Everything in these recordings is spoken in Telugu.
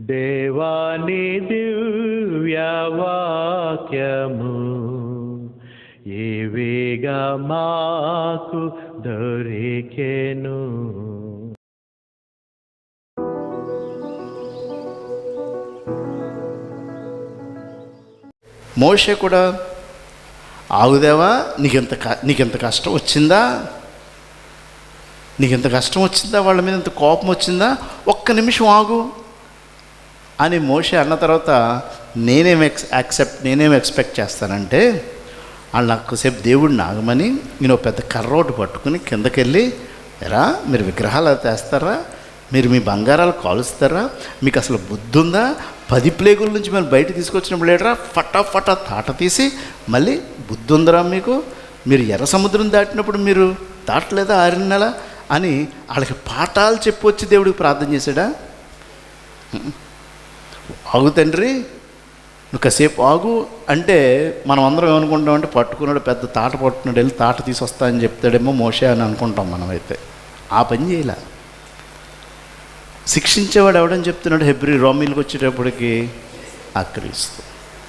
దేవాని దివ్యవాక్యము ఏవేగా మాకు దొరికెను. మోషే కూడా ఆగుదేవా నీకెంత క- నీకెంత కష్టం వచ్చిందా? నీకెంత కష్టం వచ్చిందా? వాళ్ళ మీద ఇంత కోపం వచ్చిందా? ఒక్క నిమిషం ఆగు. అని మోషే అన్న తర్వాత నేనేం ఎక్స్ యాక్సెప్ట్ నేనేం ఎక్స్పెక్ట్ చేస్తానంటే వాళ్ళు నాకుసేపు దేవుడిని నాగమని నేను ఒక పెద్ద కర్రోటు పట్టుకుని కిందకెళ్ళి ఎరా మీరు విగ్రహాలు తెస్తారా? మీరు మీ బంగారాలు కాలుస్తారా? మీకు అసలు బుద్ధి ఉందా పది ప్లేగుల నుంచి మేము బయట తీసుకొచ్చినప్పుడు లేడరా? ఫటా ఫటా తాట తీసి మళ్ళీ బుద్ధి ఉందరా మీకు? మీరు ఎర్ర సముద్రం దాటినప్పుడు మీరు దాటలేదా ఆరిన నెల అని వాళ్ళకి పాఠాలు చెప్పి వచ్చి దేవుడికి ప్రార్థన చేశాడా? ఆగు తండ్రి నువ్వు కాసేపు ఆగు. అంటే మనం అందరం ఏమనుకుంటామంటే పట్టుకున్నాడు పెద్ద తాట పట్టుకున్నాడు వెళ్ళి తాట తీసుకొస్తా అని చెప్తాడేమో మోషే అని అనుకుంటాం మనమైతే. ఆ పని చేయలే. శిక్షించేవాడు ఎవడని చెప్తున్నాడు హెబ్రి రోమిల్కి వచ్చేటప్పటికి? ఆక్రిస్తూ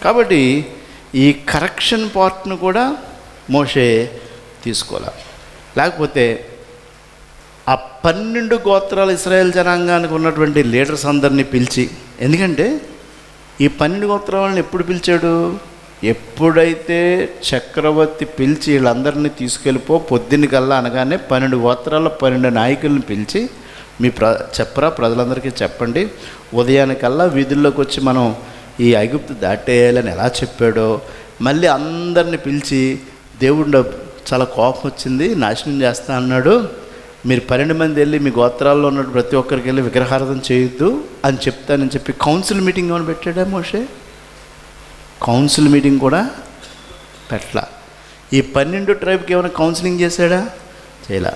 కాబట్టి ఈ కరెక్షన్ పార్ట్ను కూడా మోషే తీసుకోవాలి లేకపోతే ఆ పన్నెండు గోత్రాలు ఇస్రాయేల్ జనాంగానికి ఉన్నటువంటి లీడర్స్ అందరినీ పిలిచి ఎందుకంటే ఈ పన్నెండు గోత్రాలను ఎప్పుడు పిలిచాడు? ఎప్పుడైతే చక్రవర్తి పిలిచి వీళ్ళందరినీ తీసుకెళ్ళిపో పొద్దున్న కల్లా అనగానే పన్నెండు గోత్రాల పన్నెండు నాయకులను పిలిచి మీ ప్ర చెప్పరా ప్రజలందరికీ చెప్పండి. ఉదయానికల్లా వీధుల్లోకి వచ్చి మనం ఈ ఐగుప్తు దాటేయాలని ఎలా చెప్పాడో మళ్ళీ అందరిని పిలిచి దేవుడు చాలా కోపం వచ్చింది నాశనం చేస్తా అన్నాడు. మీరు పన్నెండు మంది వెళ్ళి మీ గోత్రాల్లో ఉన్న ప్రతి ఒక్కరికి వెళ్ళి విగ్రహార్థం చేయొద్దు అని చెప్తానని చెప్పి కౌన్సిల్ మీటింగ్ ఏమైనా పెట్టాడా మోషే? కౌన్సిల్ మీటింగ్ కూడా పెట్టలా. ఈ పన్నెండు ట్రైబ్కి ఏమైనా కౌన్సిలింగ్ చేశాడా? చేయలా.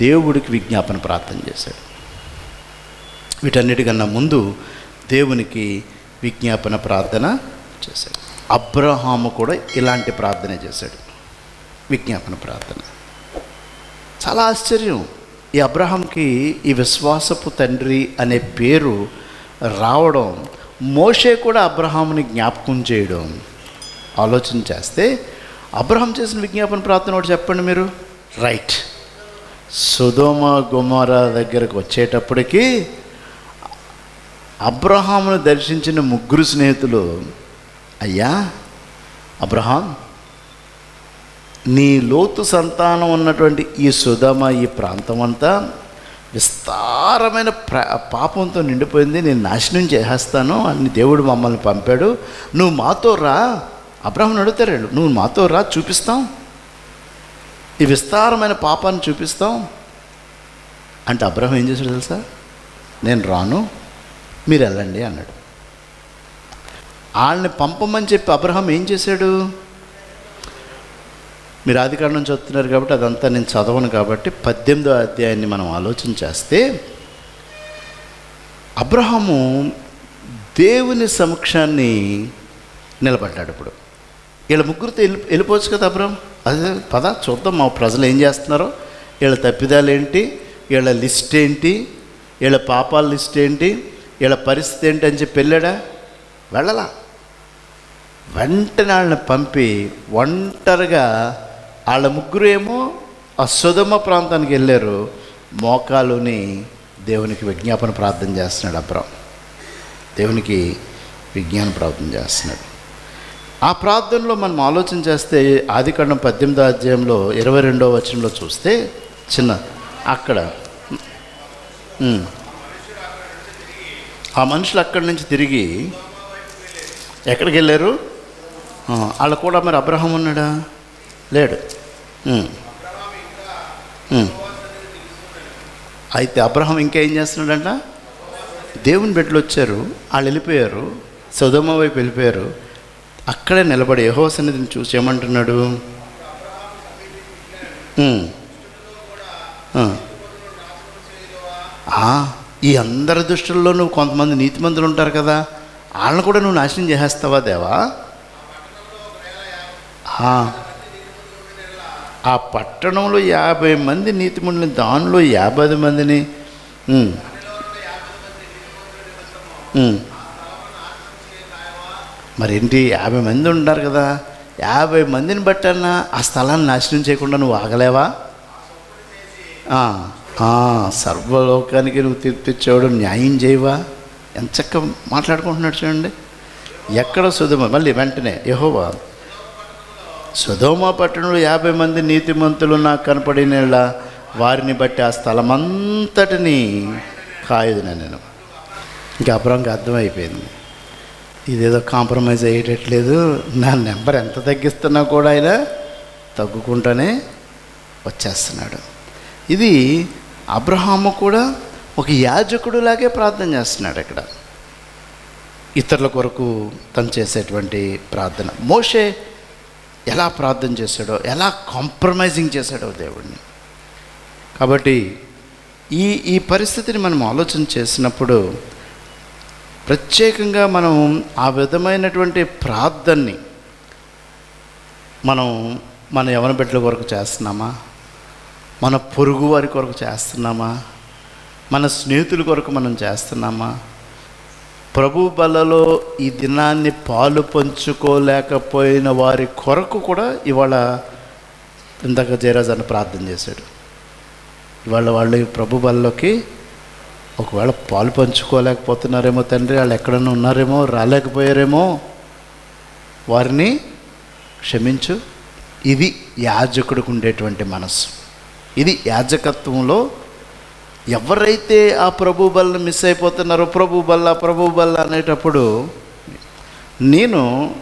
దేవుడికి విజ్ఞాపన ప్రార్థన చేశాడు. వీటన్నిటికన్నా ముందు దేవునికి విజ్ఞాపన ప్రార్థన చేశాడు. అబ్రహాము కూడా ఇలాంటి ప్రార్థన చేశాడు. విజ్ఞాపన ప్రార్థన. చాలా ఆశ్చర్యం. ఈ అబ్రహాంకి ఈ విశ్వాసపు తండ్రి అనే పేరు రావడం మోషే కూడా అబ్రహాముని జ్ఞాపకం చేయడం. ఆలోచన చేస్తే అబ్రహాం చేసిన విజ్ఞాపన ప్రార్థన ఒకటి చెప్పండి మీరు. రైట్ సుధోమ గుమార దగ్గరకు వచ్చేటప్పటికి అబ్రహామును దర్శించిన ముగ్గురు స్నేహితులు అయ్యా అబ్రహాం నీ లోతు సంతానం ఉన్నటువంటి ఈ సుధమ ఈ ప్రాంతం అంతా విస్తారమైన ప్ర పాపంతో నిండిపోయింది. నేను నాశనం చేసేస్తాను. అని దేవుడు మమ్మల్ని పంపాడు. నువ్వు మాతో రా. అబ్రహం అడుగుతారు నువ్వు మాతో రా చూపిస్తాం. ఈ విస్తారమైన పాపాన్ని చూపిస్తాం. అంటే అబ్రహం ఏం చేశాడు తెలుసా? నేను రాను మీరు వెళ్ళండి అన్నాడు. వాళ్ళని పంపమని చెప్పి అబ్రహం ఏం చేశాడు? మీరు ఆదికాండం నుంచి చదువుతున్నారు కాబట్టి అదంతా నేను చదవను కాబట్టి పద్దెనిమిదో అధ్యాయాన్ని మనం ఆలోచన చేస్తే అబ్రహము దేవుని సమక్షాన్ని నిలబడ్డాడు ఇప్పుడు. వీళ్ళ ముగ్గురితో వెళ్ళి వెళ్ళిపోవచ్చు కదా అబ్రహం? అదే పద చూద్దాం మా ప్రజలు ఏం చేస్తున్నారో. వీళ్ళ తప్పిదాలు ఏంటి? వీళ్ళ లిస్ట్ ఏంటి? వీళ్ళ పాపాల లిస్ట్ ఏంటి? వీళ్ళ పరిస్థితి ఏంటి అని చెప్పి వెళ్ళాడా? వెళ్ళలా. వెంటనే వాళ్ళని పంపి ఒంటరిగా వాళ్ళ ముగ్గురు ఏమో ఆ సుధమ ప్రాంతానికి వెళ్ళారు. మోకాలుని దేవునికి విజ్ఞాపన ప్రార్థన చేస్తున్నాడు అబ్రాం దేవునికి విజ్ఞాన ప్రార్థన చేస్తున్నాడు. ఆ ప్రార్థనలో మనం ఆలోచన చేస్తే ఆదికాండం పద్దెనిమిదో అధ్యాయంలో ఇరవై రెండో వచనంలో చూస్తే చిన్న అక్కడ ఆ మనుషులు అక్కడి నుంచి తిరిగి ఎక్కడికి వెళ్ళారు? వాళ్ళు వాళ్ళ కూడా మరి అబ్రహం ఉన్నాడా? లేడు. అయితే అబ్రహం ఇంకా ఏం చేస్తున్నాడంట? దేవుని బిడ్డలు వచ్చారు వాళ్ళు వెళ్ళిపోయారు సౌదమ్మ వైపు వెళ్ళిపోయారు. అక్కడే నిలబడి యహో సన్నిధిని చూసి ఏమంటున్నాడు? ఈ అందరి దృష్టిల్లో నువ్వు కొంతమంది నీతిమంతులు ఉంటారు కదా వాళ్ళని కూడా నువ్వు నాశనం చేసేస్తావా దేవా? ఆ, పట్టణంలో యాభై మంది నీతిమంతులు దానిలో యాభై మందిని మరేంటి మరి యాభై మంది ఉంటారు కదా. యాభై మందిని బట్టన్నా ఆ స్థలాన్ని నాశనం చేయకుండా నువ్వు ఆగలేవా? సర్వలోకానికి నువ్వు తీర్పిచ్చేవాడు న్యాయం చేయవా? ఎంత చక్క మాట్లాడుకుంటున్నాడు చూడండి. ఎక్కడ సుధమ మళ్ళీ వెంటనే యహోవా సుధోమ పట్టణంలో యాభై మంది నీతిమంతులు నాకు కనపడిన వారిని బట్టి ఆ స్థలమంతటిని కాయదున నేను. ఇంకా అబ్రాంకి అర్థమైపోయింది. ఇదేదో కాంప్రమైజ్ అయ్యేటట్లేదు. నా నెంబర్ ఎంత తగ్గిస్తున్నా కూడా ఆయన తగ్గుకుంటానే వచ్చేస్తున్నాడు. ఇది అబ్రహాము కూడా ఒక యాజకుడు లాగే ప్రార్థన చేస్తున్నాడు ఇక్కడ. ఇతరుల కొరకు తను చేసేటువంటి ప్రార్థన. మోషే ఎలా ప్రార్థన చేశాడో ఎలా కాంప్రమైజింగ్ చేశాడో దేవుడిని కాబట్టి ఈ ఈ పరిస్థితిని మనం ఆలోచన చేసినప్పుడు ప్రత్యేకంగా మనం ఆ విధమైనటువంటి ప్రార్థనని మనం మన యవన బిడ్డల కొరకు చేస్తున్నామా? మన పొరుగు వారి కొరకు చేస్తున్నామా? మన స్నేహితుల కొరకు మనం చేస్తున్నామా? ప్రభు బలలో ఈ దినాన్ని పాలు పంచుకోలేకపోయిన వారి కొరకు కూడా ఇవాళ ఇందాక జయరాజ్ ప్రార్థన చేశాడు. ఇవాళ వాళ్ళు ఈ ప్రభు బలలోకి ఒకవేళ పాలు పంచుకోలేకపోతున్నారేమో తండ్రి వాళ్ళు ఎక్కడన్నా ఉన్నారేమో రాలేకపోయారేమో వారిని క్షమించు. ఇది యాజకుడికి ఉండేటువంటి మనస్సు. ఇది యాజకత్వంలో ఎవరైతే ఆ ప్రభు బల్లను మిస్ అయిపోతున్నారో ప్రభు బల్ల ప్రభు బల్ల అనేటప్పుడు నేను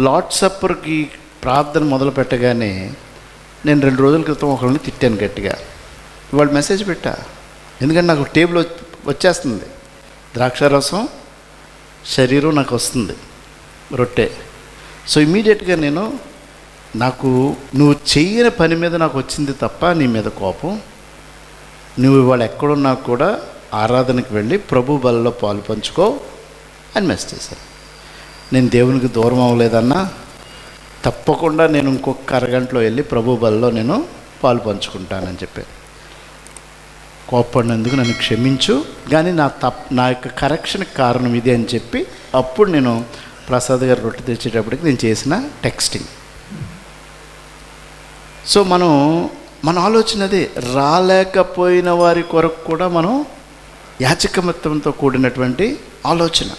లార్డ్ సప్పర్కి ప్రార్థన మొదలు పెట్టగానే నేను రెండు రోజుల క్రితం ఒకరిని తిట్టాను గట్టిగా. ఇవాళ మెసేజ్ పెట్టా. ఎందుకంటే నాకు టేబుల్ వచ్చేస్తుంది. ద్రాక్షారసం శరీరం నాకు వస్తుంది. రొట్టె. సో ఇమీడియట్గా నేను నాకు నువ్వు చేయని పని మీద నాకు వచ్చింది తప్ప నీ మీద కోపం నువ్వు ఇవాళ ఎక్కడున్నా కూడా ఆరాధనకి వెళ్ళి ప్రభు బలలో పాలు పంచుకో అని మెసేజ్ చేశాను నేను దేవునికి దూరం అవ్వలేదన్నా తప్పకుండా నేను ఇంకొక అరగంటలో వెళ్ళి ప్రభు బలలో నేను పాలు పంచుకుంటానని చెప్పాను కోప్పడినందుకు నన్ను క్షమించు కానీ నా తప్ నా యొక్క కరెక్షన్కి కారణం ఇది అని చెప్పి అప్పుడు నేను ప్రసాద్ గారు రొట్టె తెచ్చేటప్పటికి నేను చేసిన టెక్స్టింగ్ సో మనం మన ఆలోచన అదే రాలేకపోయిన వారి కొరకు కూడా మనం యాచకమత్వంతో కూడినటువంటి ఆలోచన.